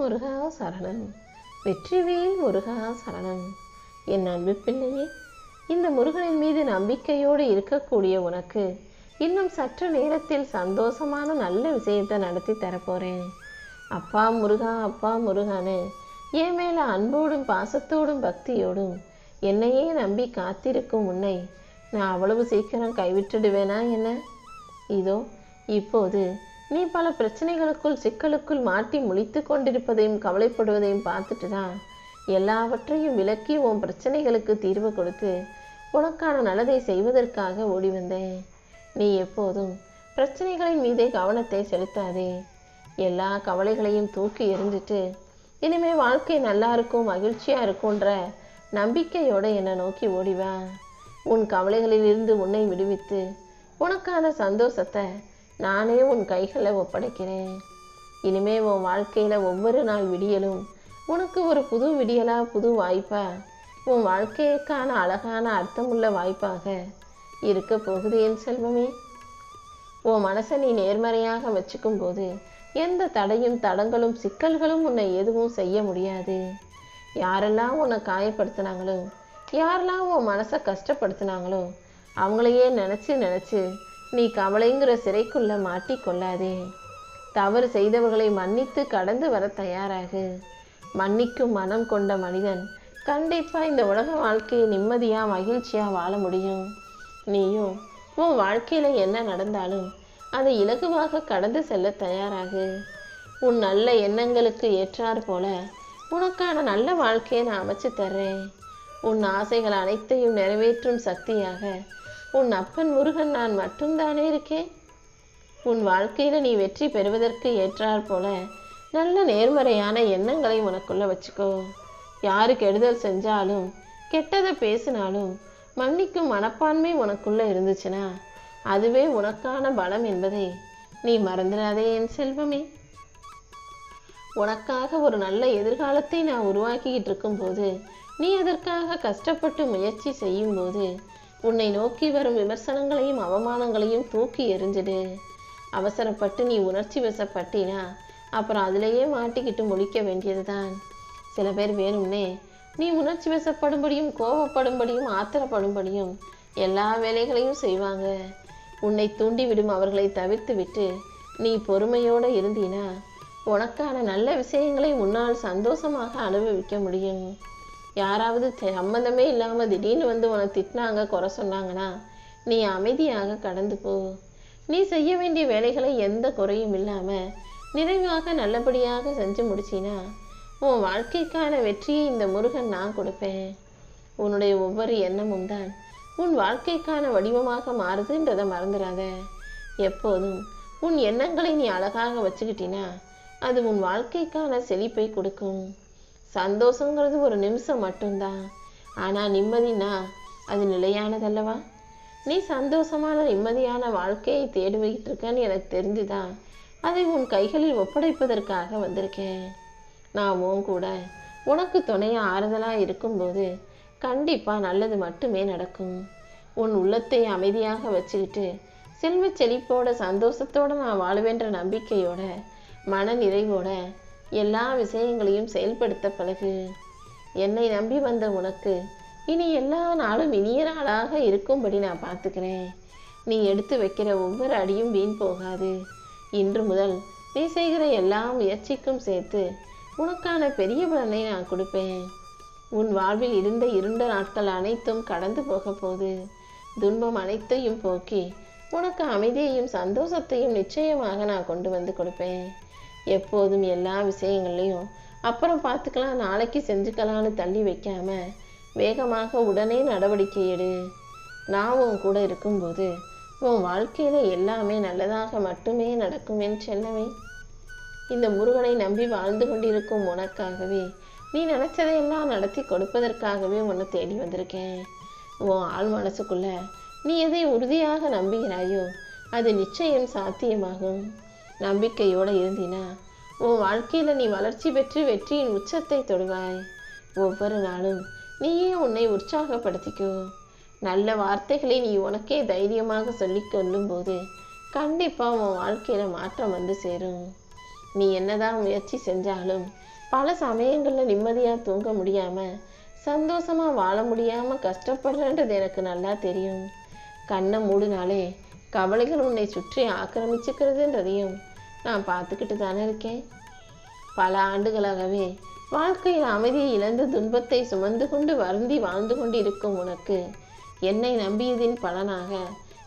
முருகா சரணம். வெற்றிவேல் முருகா சரணம். என் அன்பு பிள்ளையே இந்த முருகனின் மீது நம்பிக்கையோடு இருக்கக்கூடிய உனக்கு இன்னும் சற்று நேரத்தில் சந்தோஷமான நல்ல விஷயத்தை நடத்தி தரப்போறேன். அப்பா முருகா அப்பா முருகான்னு என் மேல அன்போடும் பாசத்தோடும் பக்தியோடும் என்னையே நம்பி காத்திருக்கும் உன்னை நான் அவ்வளவு சீக்கிரம் கைவிட்டுடுவேனா என்ன? இதோ இப்போது நீ பல பிரச்சனைகளுக்குள் சிக்கலுக்குள் மாட்டி முழித்து கொண்டிருப்பதையும் கவலைப்படுவதையும் பார்த்துட்டு தான் எல்லாவற்றையும் விலக்கி உன் பிரச்சனைகளுக்கு தீர்வு கொடுத்து உனக்கான நல்லதை செய்வதற்காக ஓடி வந்தேன். நீ எப்போதும் பிரச்சனைகளின் மீதே கவனத்தை செலுத்தாதே. எல்லா கவலைகளையும் தூக்கி எறிஞ்சிட்டு இனிமே வாழ்க்கை நல்லா இருக்கும் மகிழ்ச்சியா இருக்கும்ன்ற நம்பிக்கையோடு என்னை நோக்கி ஓடிவா உன் கவலைகளிலிருந்து உன்னை விடுவித்து உனக்கான சந்தோஷத்தை நானே உன் கைகளை ஒப்படைக்கிறேன். இனிமே உன் வாழ்க்கையில் ஒவ்வொரு நாள் விடியலும் உனக்கு ஒரு புது விடியலா புது வாய்ப்பா? உன் வாழ்க்கைக்கான அழகான அர்த்தமுள்ள வாய்ப்பாக இருக்க போகுது என் செல்வமே. உன் மனசை நீ நேர்மறையாக வச்சுக்கும் போது எந்த தடையும் தடங்களும் சிக்கல்களும் உன்னை எதுவும் செய்ய முடியாது. யாரெல்லாம் உன்னை காயப்படுத்தினாங்களோ யாரெல்லாம் உன் மனசை கஷ்டப்படுத்தினாங்களோ அவங்களையே நினச்சி நினச்சி நீ கவலைங்கிற சிறைக்குள்ள மாட்டிக்கொள்ளாதே தவறு செய்தவர்களை மன்னித்து கடந்து வர தயாராகு. மன்னிக்கும் மனம் கொண்ட மனிதன் கண்டிப்பாக இந்த உலக வாழ்க்கையை நிம்மதியாக மகிழ்ச்சியாக வாழ முடியும். நீயும் உன் வாழ்க்கையில் என்ன நடந்தாலும் அதை இலகுவாக கடந்து செல்ல தயாராகு. உன் நல்ல எண்ணங்களுக்கு ஏற்றார் போல உனக்கான நல்ல வாழ்க்கையை நான் அமைச்சு தர்றேன். உன் ஆசைகள் அனைத்தையும் நிறைவேற்றும் சக்தியாக உன் அப்பன் முருகன் நான் மட்டும்தானே இருக்கேன்? உன் வாழ்க்கையில் நீ வெற்றி பெறுவதற்கு ஏற்றாற் போல நல்ல நேர்மறையான எண்ணங்களை உனக்குள்ள வச்சுக்கோ. யாரு கெடுதல் செஞ்சாலும் கெட்டதை பேசினாலும் மன்னிக்கும் மனப்பான்மை உனக்குள்ள இருந்துச்சுன்னா அதுவே உனக்கான பலம் என்பதை நீ மறந்துடாதே என் செல்வமே. உனக்காக ஒரு நல்ல எதிர்காலத்தை நான் உருவாக்கிக்கிட்டு இருக்கும்போது நீ அதற்காக கஷ்டப்பட்டு முயற்சி செய்யும்போது உன்னை நோக்கி வரும் விமர்சனங்களையும் அவமானங்களையும் தூக்கி எறிஞ்சிடு. அவசரப்பட்டு நீ உணர்ச்சி வசப்பட்டினா அப்புறம் அதிலேயே மாட்டிக்கிட்டு முழிக்க வேண்டியதுதான். சில பேர் வேணும்னே நீ உணர்ச்சி வசப்படும்படியும் கோபப்படும்படியும் ஆத்திரப்படும்படியும் எல்லா வேலைகளையும் செய்வாங்க. உன்னை தூண்டிவிடும் அவர்களை தவிர்த்து விட்டு நீ பொறுமையோடு இருந்தீனா உனக்கான நல்ல விஷயங்களை உன்னால் சந்தோஷமாக அனுபவிக்க முடியும். யாராவது சம்மந்தமே இல்லாமல் திடீர்னு வந்து உன்னை திட்டினாங்க குறை சொன்னாங்கன்னா நீ அமைதியாக கடந்து போ. நீ செய்ய வேண்டிய வேலைகளை எந்த குறையும் இல்லாமல் நிறைவாக நல்லபடியாக செஞ்சு முடிச்சினா உன் வாழ்க்கைக்கான வெற்றியை இந்த முருகன் நான் கொடுப்பேன். உன்னுடைய ஒவ்வொரு எண்ணமும் தான் உன் வாழ்க்கைக்கான வடிவமாக மாறுதுன்றதை மறந்துடாத. எப்போதும் உன் எண்ணங்களை நீ அழகாக வச்சுக்கிட்டினா அது உன் வாழ்க்கைக்கான செழிப்பை கொடுக்கும். சந்தோஷங்கிறது ஒரு நிமிஷம் மட்டும்தான். ஆனால் நிம்மதினா அது நிலையானதல்லவா? நீ சந்தோஷமான நிம்மதியான வாழ்க்கையை தேடிவிட்டு இருக்கன்னு எனக்கு தெரிஞ்சுதான் அதை உன் கைகளில் ஒப்படைப்பதற்காக வந்திருக்கேன். நான் உன் கூட உனக்கு துணையாக ஆறுதலாக இருக்கும்போது கண்டிப்பா நல்லது மட்டுமே நடக்கும். உன் உள்ளத்தை அமைதியாக வச்சுக்கிட்டு செல்வ செழிப்போட சந்தோஷத்தோட நான் வாழுவேன்ற நம்பிக்கையோட மன நிறைவோட எல்லா விஷயங்களையும் செயல்படுத்த பழகு என்னை நம்பி வந்த உனக்கு இனி எல்லா நாளும் இனிய நாளாக இருக்கும்படி நான் பார்த்துக்கிறேன். நீ எடுத்து வைக்கிற ஒவ்வொரு அடியும் வீண் போகாது. இன்று முதல் நீ செய்கிற எல்லா முயற்சிக்கும் சேர்த்து உனக்கான பெரிய பலனை நான் கொடுப்பேன். உன் வாழ்வில் இருந்த இருண்ட நாட்கள் அனைத்தும் கடந்து போக போகுது துன்பம் அனைத்தையும் போக்கி உனக்கு அமைதியையும் சந்தோஷத்தையும் நிச்சயமாக நான் கொண்டு வந்து கொடுப்பேன். எப்போதும் எல்லா விஷயங்களையும் அப்புறம் பார்த்துக்கலாம் நாளைக்கு செஞ்சுக்கலான்னு தள்ளி வைக்காம வேகமாக உடனே நடவடிக்கை எடு. நான் உன் கூட இருக்கும்போது உன் வாழ்க்கையில் எல்லாமே நல்லதாக மட்டுமே நடக்கும் என் செல்லவே இந்த முருகனை நம்பி வாழ்ந்து கொண்டிருக்கும் உனக்காகவே நீ நினச்சதையெல்லாம் நடத்தி கொடுப்பதற்காகவே உன்னை தேடி வந்திருக்கேன். உன் ஆள் மனசுக்குள்ள நீ எதை உறுதியாக நம்புகிறாயோ அது நிச்சயம் சாத்தியமாகும். நம்பிக்கையோடு இருந்தினா உன் வாழ்க்கையில் நீ வளர்ச்சி பெற்று வெற்றியின் உச்சத்தை தொடுவாய். ஒவ்வொரு நாளும் நீயே உன்னை உற்சாகப்படுத்திக்கோ. நல்ல வார்த்தைகளை நீ உனக்கே தைரியமாக சொல்லி கொள்ளும்போது கண்டிப்பாக உன் வாழ்க்கையில் மாற்றம் வந்து சேரும். நீ என்னதான் முயற்சி செஞ்சாலும் பல சமயங்களில் நிம்மதியாக தூங்க முடியாமல் சந்தோஷமாக வாழ முடியாமல் கஷ்டப்படுறன்றது எனக்கு நல்லா தெரியும். கண்ணை மூடினாலே கவலைகள் உன்னை சுற்றி ஆக்கிரமிச்சுக்கிறதுன்றதையும் நான் பார்த்துக்கிட்டு தானே இருக்கேன். பல ஆண்டுகளாகவே வாழ்க்கையில் அமைதியை இழந்து துன்பத்தை சுமந்து கொண்டு வருந்தி வாழ்ந்து கொண்டிருக்கும் உனக்கு என்னை நம்பியதின் பலனாக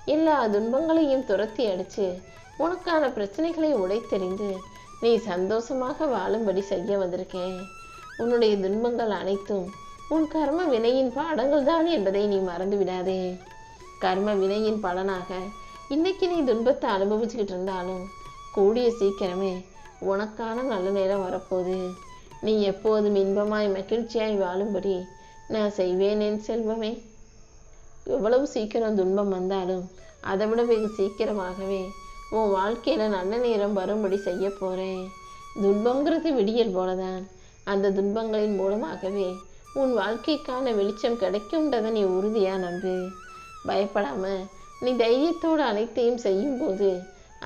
எல்லா துன்பங்களையும் துரத்தி அடித்து உனக்கான பிரச்சனைகளை உடைத்தெறிந்து நீ சந்தோஷமாக வாழும்படி செய்ய வந்திருக்கேன். உன்னுடைய துன்பங்கள் அனைத்தும் உன் கர்ம வினையின் பாடங்கள் தான் என்பதை நீ மறந்து விடாதே. கர்ம வினையின் பலனாக இன்னைக்கு நீ துன்பத்தை அனுபவிச்சுக்கிட்டு இருந்தாலும் கூடிய சீக்கிரமே உனக்கான நல்ல நேரம் வரப்போகுது. நீ எப்போதும் இன்பமாய் மகிழ்ச்சியாய் வாழும்படி நான் செய்வேன் என் செல்வமே. எவ்வளவு சீக்கிரம் துன்பம் வந்தாலும் அதை விட வெகு சீக்கிரமாகவே உன் வாழ்க்கையில் நல்ல நேரம் வரும்படி செய்ய போகிறேன் துன்பங்கிறது விடியல் போலதான். அந்த துன்பங்களின் மூலமாகவே உன் வாழ்க்கைக்கான வெளிச்சம் கிடைக்கும்ன்றதை நீ உறுதியா நம்பு. பயப்படாமல் நீ தைரியத்தோடு அனைத்தையும் செய்யும்போது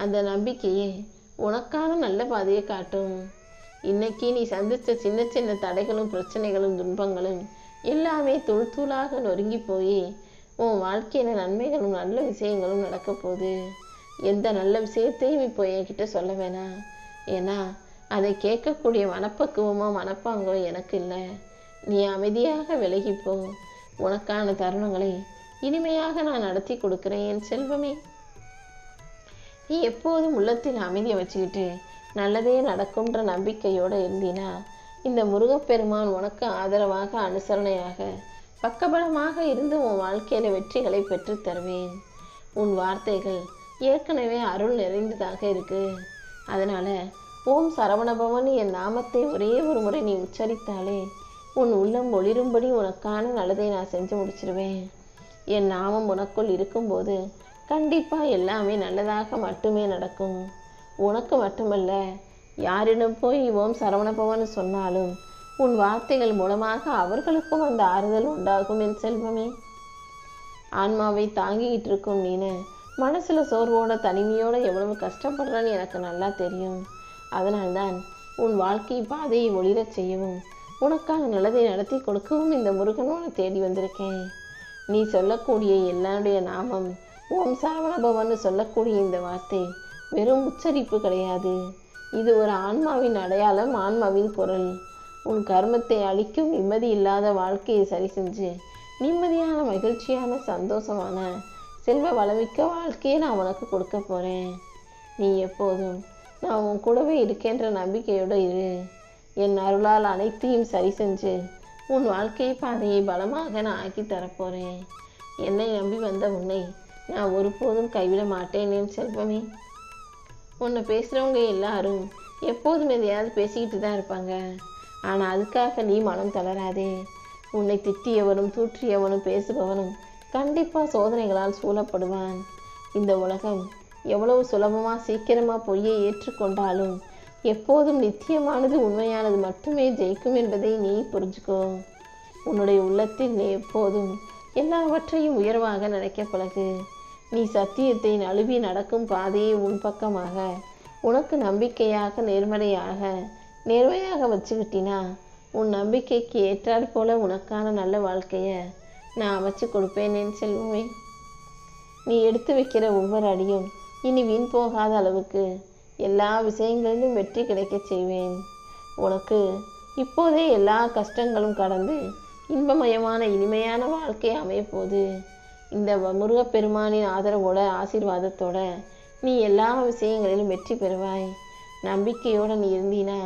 அந்த நம்பிக்கையே உனக்கான நல்ல பாதையை காட்டும். இன்னைக்கு நீ சந்தித்த சின்ன சின்ன தடைகளும் பிரச்சனைகளும் துன்பங்களும் எல்லாமே தூள் தூளாக நொறுங்கி போய் உன் வாழ்க்கையில நன்மைகளும் நல்ல விஷயங்களும் நடக்க போகுது. எந்த நல்ல விஷயத்தையும் இப்போ என்கிட்ட சொல்ல வேணாம். ஏன்னா அதை கேட்கக்கூடிய மனப்பக்குவமோ மனப்பாங்கோ எனக்கு இல்லை. நீ அமைதியாக விலகிப்போ உனக்கான தருணங்களை இனிமையாக நான் நடத்தி கொடுக்குறேன். என் செல்வமே. நீ எப்போதும் உள்ளத்தில் அமைதியை வச்சுக்கிட்டு நல்லதே நடக்கும்ன்ற நம்பிக்கையோடு இருந்தினா இந்த முருகப்பெருமான் உனக்கு ஆதரவாக அனுசரணையாக பக்கபலமாக இருந்து உன் வாழ்க்கையில வெற்றிகளை பெற்று தருவேன். உன் வார்த்தைகள் ஏற்கனவே அருள் நிறைந்ததாக இருக்கு. அதனால ஓம் சரவணபவன் என் நாமத்தை ஒரே ஒரு முறை நீ உச்சரித்தாலே உன் உள்ளம் ஒளிரும்படி உனக்கான நல்லதை நான் செஞ்சு முடிச்சிருவேன். என் நாமம் உனக்குள் இருக்கும்போது கண்டிப்பா எல்லாமே நல்லதாக மட்டுமே நடக்கும். உனக்கு மட்டுமல்ல யாரிடம் போய் ஓம் சரவணபவன் சொன்னாலும் உன் வார்த்தைகள் மூலமாக அவர்களுக்கும் அந்த ஆறுதல் உண்டாகும் என் செல்வமே. ஆன்மாவை தாங்கிக்கிட்டு இருக்கும் நீனு மனசுல சோர்வோட தனிமையோட எவ்வளவு கஷ்டப்படுறன்னு எனக்கு நல்லா தெரியும். அதனால்தான் உன் வாழ்க்கை பாதையை ஒளிரச் செய்யவும் உனக்கான நல்லதை நடத்தி கொடுக்கவும் இந்த முருகன் உன்னை தேடி வந்திருக்கேன். நீ சொல்லக்கூடிய எல்லாருடைய நாமம் ஓம் சொல்லக்கூடிய இந்த வார்த்தை வெறும் உச்சரிப்பு கிடையாது. இது ஒரு ஆன்மாவின் அடையாளம் ஆன்மாவின் குரல் உன் கர்மத்தை அழிக்கும் நிம்மதி இல்லாத வாழ்க்கையை சரி செஞ்சு நிம்மதியான மகிழ்ச்சியான சந்தோஷமான செல்வ வளமிக்க வாழ்க்கையை நான் உனக்கு கொடுக்க போகிறேன் நீ எப்போதும் நான் உன் கூடவே இருக்கின்ற நம்பிக்கையோடு இரு. என் அருளால் அனைத்தையும் சரி செஞ்சு உன் வாழ்க்கை பாதையை பலமாக நான் ஆக்கி தரப்போகிறேன் என்னை நம்பி வந்த உன்னை நான் ஒருபோதும் கைவிட மாட்டேன் என் செல்வமே. உன்னை பேசுகிறவங்க எல்லாரும் எப்போதும் எதையாவது பேசிக்கிட்டு தான் இருப்பாங்க. ஆனால் அதுக்காக நீ மனம் தளராதே. உன்னை திட்டியவனும் தூற்றியவனும் பேசுபவனும் கண்டிப்பாக சோதனைகளால் சூழப்படுவான். இந்த உலகம் எவ்வளவு சுலபமாக சீக்கிரமாக பொய்யை ஏற்றுக்கொண்டாலும் எப்போதும் நித்தியமானது உண்மையானது மட்டுமே ஜெயிக்கும் என்பதை நீ புரிஞ்சுக்கோ. உன்னுடைய உள்ளத்தில் நீ எப்போதும் எல்லாவற்றையும் உயர்வாக நினைக்க பழகு. நீ சத்தியத்தை நழுவி நடக்கும் பாதையை உன் பக்கமாக. உனக்கு நம்பிக்கையாக நேர்மறையாக நேர்மையாக வச்சுக்கிட்டினா உன் நம்பிக்கைக்கு ஏற்றாற் போல உனக்கான நல்ல வாழ்க்கையை நான் அமைச்சு கொடுப்பேன் செல்வமே. நீ எடுத்து வைக்கிற ஒவ்வொரு அடியும் இனி வீண் போகாத அளவுக்கு எல்லா விஷயங்களிலும் வெற்றி கிடைக்கச் செய்வேன். உனக்கு இப்போதே எல்லா கஷ்டங்களும் கடந்து இன்பமயமான இனிமையான வாழ்க்கை அமையப்போகுது. இந்த வ- முருகப்பெருமானின் ஆதரவோட ஆசீர்வாதத்தோட நீ எல்லா விஷயங்களிலும் வெற்றி பெறுவாய். நம்பிக்கையோடு நீ இருந்தீனா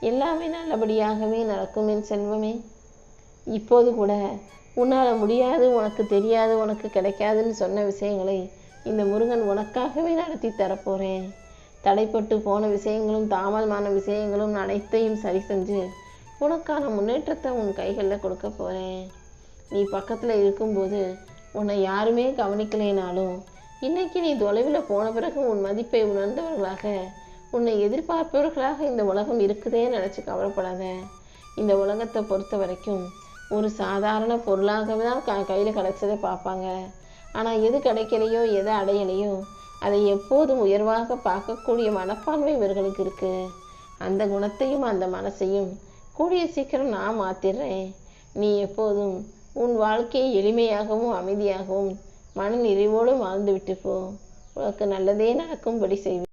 எல்லாமே நல்லபடியாகவே நடக்கும் என் செல்வமே. இப்போது கூட உன்னால் முடியாது உனக்கு தெரியாது உனக்கு கிடைக்காதுன்னு சொன்ன விஷயங்களை இந்த முருகன் உனக்காகவே நடத்தி தரப்போகிறேன் தடைப்பட்டு போன விஷயங்களும் தாமதமான விஷயங்களும் அனைத்தையும் சரி செஞ்சு உனக்கான முன்னேற்றத்தை உன் கைகளில் கொடுக்க போகிறேன் நீ பக்கத்தில் இருக்கும்போது உன்னை யாருமே கவனிக்கலைனாலும் இன்னைக்கு நீ தொலைவில் போன பிறகு உன் மதிப்பை உணர்ந்தவர்களாக உன்னை எதிர்பார்ப்பவர்களாக இந்த உலகம் இருக்குதே நினச்சி கவலைப்படாத. இந்த உலகத்தை பொறுத்த வரைக்கும் ஒரு சாதாரண பொருளாகவே தான் க கையில் கிடைச்சதை பார்ப்பாங்க. ஆனால் எது கிடைக்கலையோ எது அடையலையோ அதை எப்போதும் உயர்வாக பார்க்கக்கூடிய மனப்பான்மை இவர்களுக்கு இருக்கு. அந்த குணத்தையும் அந்த மனசையும் கூடிய சீக்கிரம் நான் மாத்திடுறேன் நீ எப்போதும் உன் வாழ்க்கையை எளிமையாகவும் அமைதியாகவும் மன நிறைவோடும் வாழ்ந்துவிட்டு போ. உனக்கு நல்லதே நடக்கும்படி செய்வேன்